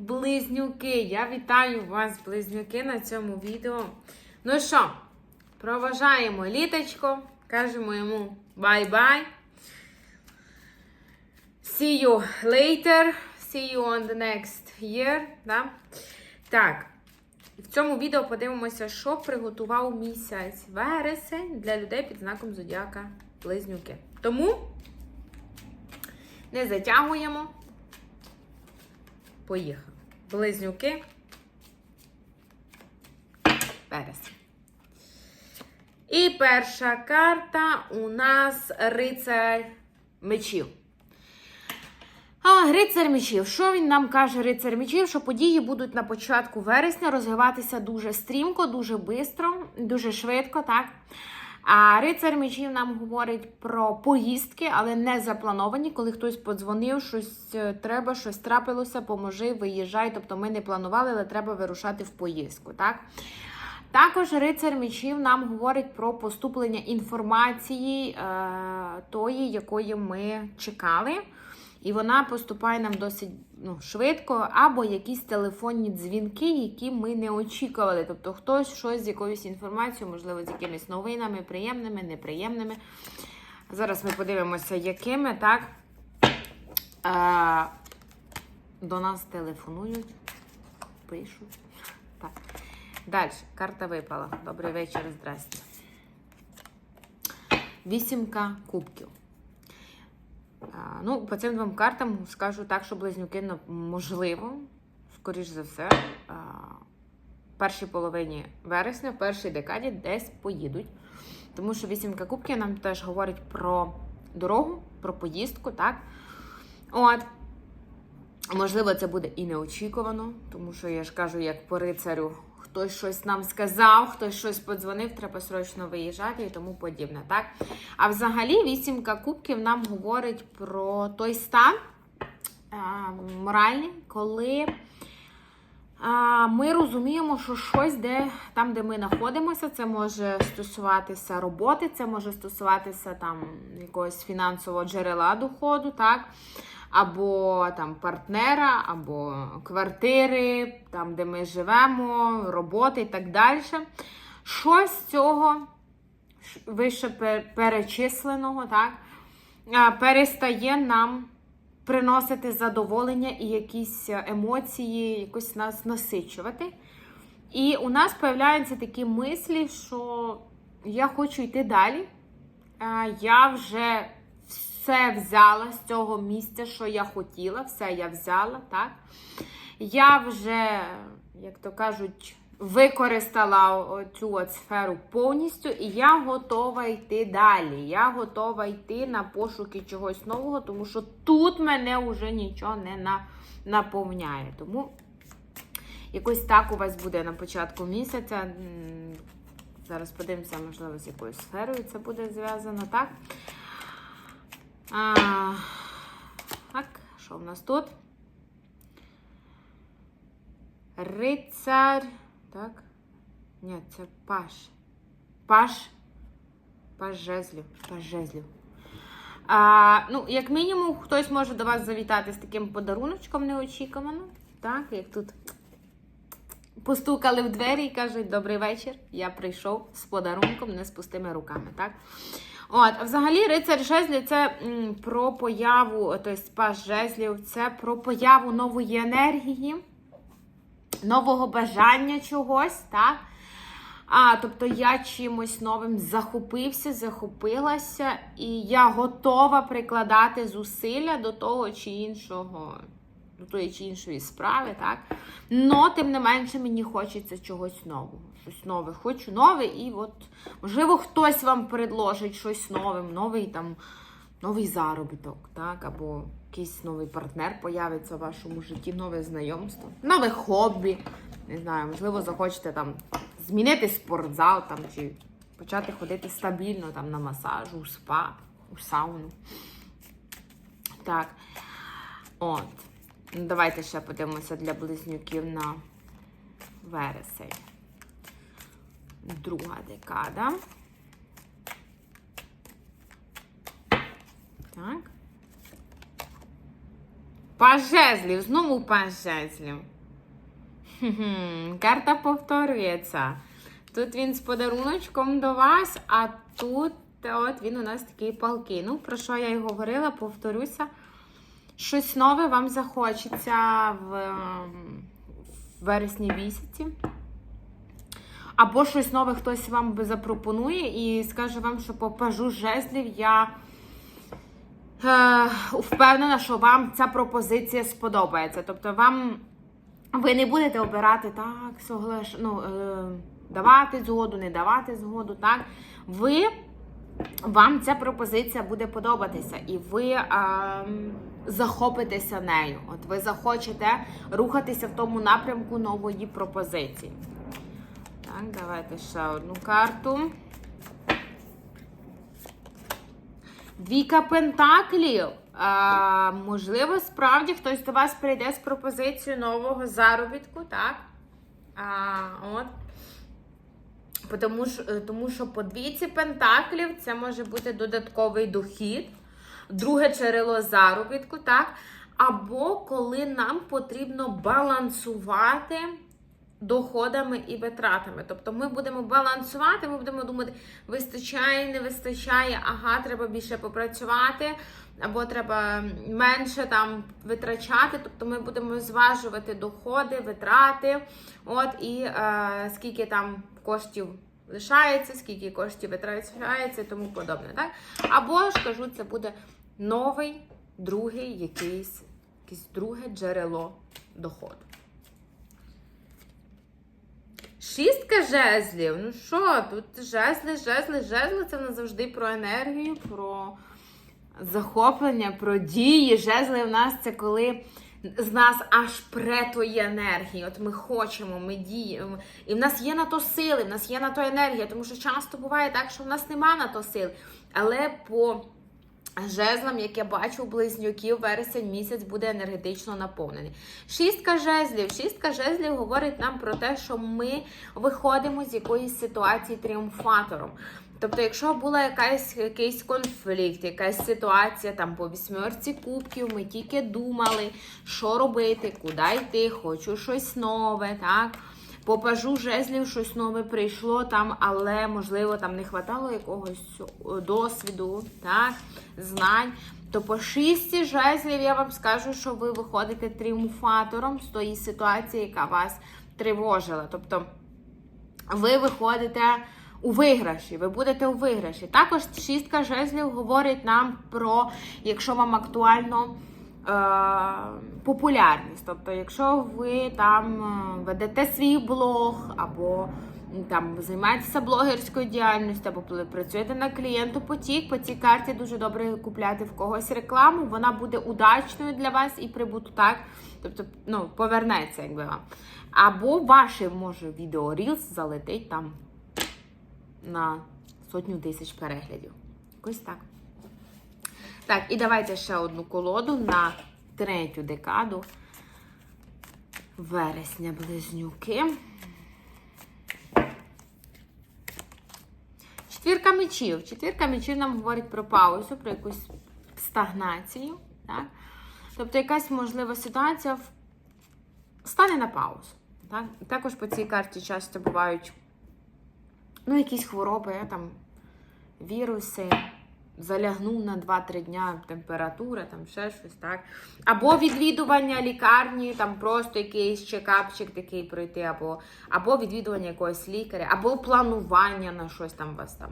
Близнюки, я вітаю вас, близнюки, на цьому відео. Ну що, проважаємо літочко, кажемо йому бай-бай. See you later. See you on the next year. Да? Так. В цьому відео подивимося, що приготував місяць вересень для людей під знаком зодіака Близнюки. Тому не затягуємо. Поїхали. Близнюки. Вересень. І перша карта у нас рицар мечів. А, Рицар мечів. Що він нам каже, рицар мечів? Що події будуть на початку вересня розвиватися дуже стрімко, дуже швидко, дуже швидко, так? А рицар мечів нам говорить про поїздки, але не заплановані, коли хтось подзвонив, щось е, треба, щось трапилося, поможи, виїжджай. Тобто ми не планували, але треба вирушати в поїздку. так? Також рицар мечів нам говорить про поступлення інформації е, тої, якої ми чекали. І вона поступає нам досить ну, швидко, або якісь телефонні дзвінки, які ми не очікували. Тобто хтось щось з якоюсь інформацією, можливо, з якимись новинами, приємними, неприємними. Зараз ми подивимося, якими, так? Е, до нас телефонують, пишуть. Так. Далі, карта випала. Добрий вечір, здрасте. Вісімка кубків. Ну, по цим двом картам скажу так, що близнюки ну, можливо, скоріш за все, в першій половині вересня, в першій декаді десь поїдуть. Тому що вісімка кубків нам теж говорить про дорогу, про поїздку, так? От. Можливо, це буде і неочікувано, тому що я ж кажу, як по рицарю, хтось щось нам сказав, хтось щось подзвонив, треба срочно виїжджати і тому подібне. так? А взагалі, вісімка кубків нам говорить про той стан а, моральний, коли ми розуміємо, що щось, де там, де ми знаходимося, це може стосуватися роботи, це може стосуватися там якогось фінансового джерела доходу, так? Або там партнера, або квартири, там, де ми живемо, роботи і так далі. Щось з цього вище перечисленого, так, перестає нам приносити задоволення і якісь емоції, якось нас насичувати. І у нас з'являються такі мислі, що я хочу йти далі. Я вже все взяла з цього місця, що я хотіла, все я взяла, так? Я вже, як то кажуть, використала цю сферу повністю, і я готова йти далі. Я готова йти на пошуки чогось нового, тому що тут мене вже нічого не наповняє. Тому якось так у вас буде на початку місяця. Зараз подивимося, можливо, з якою сферою це буде зв'язано, так? А, Так, що в нас тут? Рицар. Так? Ні, це паш. Паш. Паш жезлів. Паш жезлів. А, ну, як мінімум, хтось може до вас завітати з таким подаруночком неочікувано. Так, як тут постукали в двері і кажуть, добрий вечір, я прийшов з подарунком, не з пустими руками. так? От, а взагалі, рицар жезлів це м, про появу, тобто паш жезлів, це про появу нової енергії нового бажання чогось, так? А, Тобто я чимось новим захопився, захопилася, і я готова прикладати зусилля до того чи іншого, до тої чи іншої справи, так? Но, тим не менше, мені хочеться чогось нового. Щось нове. Хочу нове, і от, можливо, хтось вам предложить щось нове, новий там, новий заробіток, так? Або якийсь новий партнер появиться в вашому житті, нове знайомство, нове хобі. Не знаю, можливо, захочете там змінити спортзал там, чи почати ходити стабільно там, на масаж, у спа, у сауну. Так. От. Ну, Давайте ще подивимося для близнюків на вересень. Друга декада. Так. Паж жезлів, знову паж жезлів. Хм, Карта повторюється. Тут він з подаруночком до вас, а тут от він у нас такий палкий. Ну, про що я й говорила, повторюся. Щось нове вам захочеться в, ем, в вересні місяці. Або щось нове хтось вам запропонує і скаже вам, що по пажу жезлів я е, впевнена, що вам ця пропозиція сподобається. Тобто вам ви не будете обирати так, соглаш, ну, е, давати згоду, не давати згоду. так. Ви, Вам ця пропозиція буде подобатися, і ви е, захопитеся нею. От ви захочете рухатися в тому напрямку нової пропозиції. Так, давайте ще одну карту. Двійка пентаклів. А, можливо, справді хтось до вас прийде з пропозицією нового заробітку, так? А, от. Тому, що, тому що по двійці пентаклів це може бути додатковий дохід, друге джерело заробітку, так? Або коли нам потрібно балансувати доходами і витратами. Тобто ми будемо балансувати, ми будемо думати, вистачає, не вистачає, ага, треба більше попрацювати, або треба менше там витрачати. Тобто ми будемо зважувати доходи, витрати, от і е, скільки там коштів. Лишається, скільки коштів витрачається і тому подобне. Так? Або ж кажу, це буде новий, другий якийсь, якесь друге джерело доходу. Шістка жезлів. Ну що, тут жезли, жезли, жезли це в завжди про енергію, про захоплення, про дії. Жезли в нас це коли з нас аж претої енергії. От ми хочемо, ми діємо. І в нас є на то сили, в нас є на то енергія, тому що часто буває так, що в нас нема на то сил. Але по Жезлом, як я бачу, близнюків вересень місяць буде енергетично наповнений. Шістка жезлів. Шістка жезлів говорить нам про те, що ми виходимо з якоїсь ситуації тріумфатором. Тобто, якщо була якась якийсь конфлікт, якась ситуація там по вісьмерці кубків, ми тільки думали, що робити, куди йти, хочу щось нове, так. По пажу жезлів щось нове прийшло там, але, можливо, там не вистачало якогось досвіду, так, знань. То по шісті жезлів я вам скажу, що ви виходите тріумфатором з тої ситуації, яка вас тривожила. Тобто ви виходите у виграші, ви будете у виграші. Також шістка жезлів говорить нам про, якщо вам актуально. Е, популярність. Тобто, якщо ви там е, ведете свій блог, або там займаєтеся блогерською діяльністю, або працюєте на клієнту потік, по цій карті дуже добре купляти в когось рекламу, вона буде удачною для вас і прибуту так. Тобто, ну, повернеться, якби вам. Або ваше може відео Reels залетить там на сотню тисяч переглядів. Якось так. Так, і давайте ще одну колоду на третю декаду вересня близнюки. Четвірка мечів. Четвірка мечів нам говорить про паузу, про якусь стагнацію. Так? Тобто якась можлива ситуація стане на паузу. Так? Також по цій карті часто бувають ну, якісь хвороби, там, віруси залягнув на 2-3 дня температура, там ще щось так. Або відвідування лікарні, там просто якийсь чекапчик такий пройти, або або відвідування якогось лікаря, або планування на щось там вас там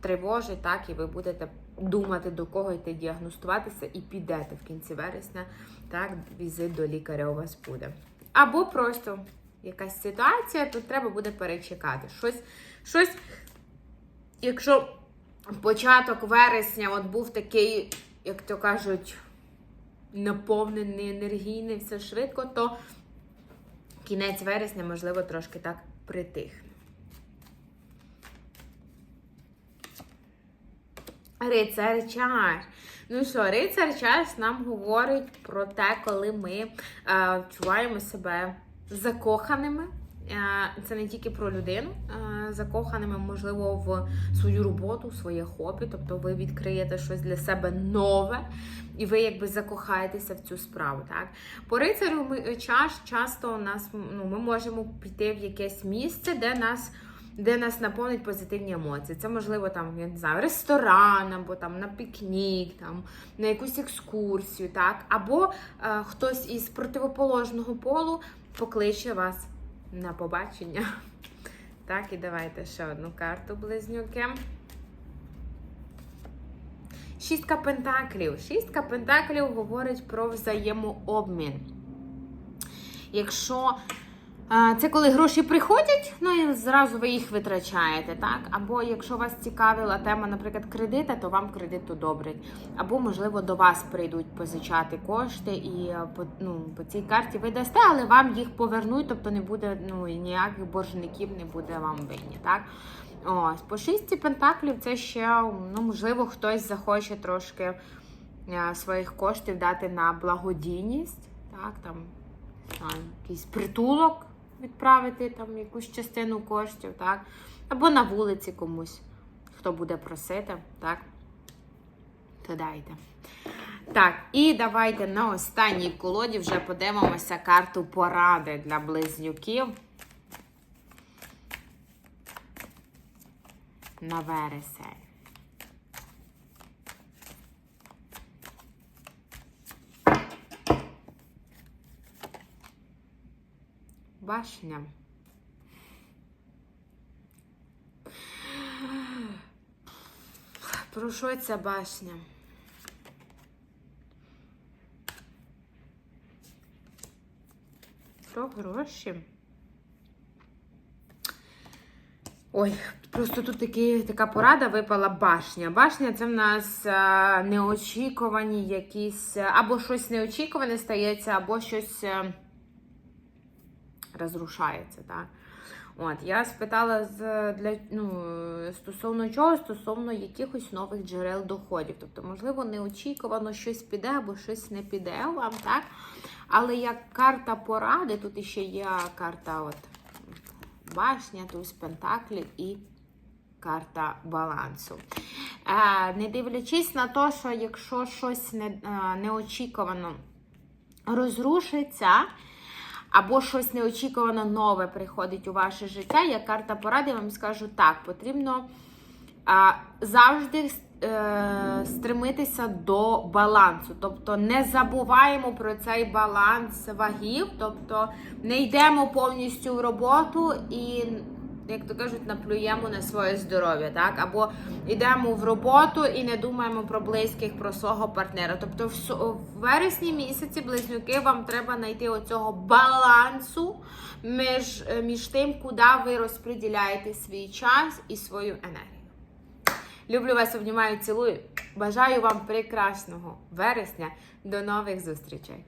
тривожить, так, і ви будете думати, до кого йти діагностуватися, і підете в кінці вересня, так, візит до лікаря у вас буде. Або просто якась ситуація, тут треба буде перечекати. Щось, щось, якщо початок вересня от був такий, як то кажуть, наповнений енергійний, все швидко, то кінець вересня, можливо, трошки так притихне. Рицар чаш. Ну що, рицар чаш нам говорить про те, коли ми е, відчуваємо себе закоханими, Е, Це не тільки про людину, е, закоханими, можливо, в свою роботу, своє хобі. Тобто ви відкриєте щось для себе нове, і ви якби закохаєтеся в цю справу. Так? По рицарю ми чаш часто у нас ну, ми можемо піти в якесь місце, де нас. Де нас наповнить позитивні емоції. Це можливо там, я не знаю, ресторан, або там на пікнік, там на якусь екскурсію, так, або е, хтось із противоположного полу покличе вас на побачення. Так, і давайте ще одну карту близнюки. Шістка пентаклів. Шістка пентаклів говорить про взаємообмін. Якщо це коли гроші приходять, ну і зразу ви їх витрачаєте, так? Або якщо вас цікавила тема, наприклад, кредита, то вам кредит одобрять. Або, можливо, до вас прийдуть позичати кошти, і е, по, ну, по цій карті ви дасте, але вам їх повернуть, тобто не буде ну, ніяких боржників не буде вам винні. так? Ось, по шістці пентаклів це ще, ну, можливо, хтось захоче трошки е, своїх коштів дати на благодійність, так, там, якийсь притулок відправити, там, якусь частину коштів, так, або на вулиці комусь, хто буде просити, так, то дайте. Так, і давайте на останній колоді вже подивимося карту поради для близнюків. на вересень. Башня. Про що ця башня? Про гроші. Ой, просто тут такі, така порада випала башня. Башня це в нас а, неочікувані якісь, або щось неочікуване стається, або щось а, розрушається. Так? От, я спитала з, для, ну, стосовно чого, стосовно якихось нових джерел доходів. Тобто, можливо, неочікувано щось піде або щось не піде вам, так? Але як карта поради, тут іще є карта от, башня, туз пентаклів і карта балансу. Е, не дивлячись на те, що якщо щось не, е, неочікувано розрушиться, або щось неочікувано нове приходить у ваше життя, я карта поради вам скажу так, потрібно а, завжди е, стремитися до балансу. Тобто не забуваємо про цей баланс вагів, тобто не йдемо повністю в роботу і. Як то кажуть, наплюємо на своє здоров'я, так? Або йдемо в роботу і не думаємо про близьких, про свого партнера. Тобто, в, вересні місяці близнюки вам треба знайти оцього балансу між, е, між тим, куди ви розподіляєте свій час і свою енергію. Люблю вас, обнімаю, цілую. Бажаю вам прекрасного вересня. До нових зустрічей!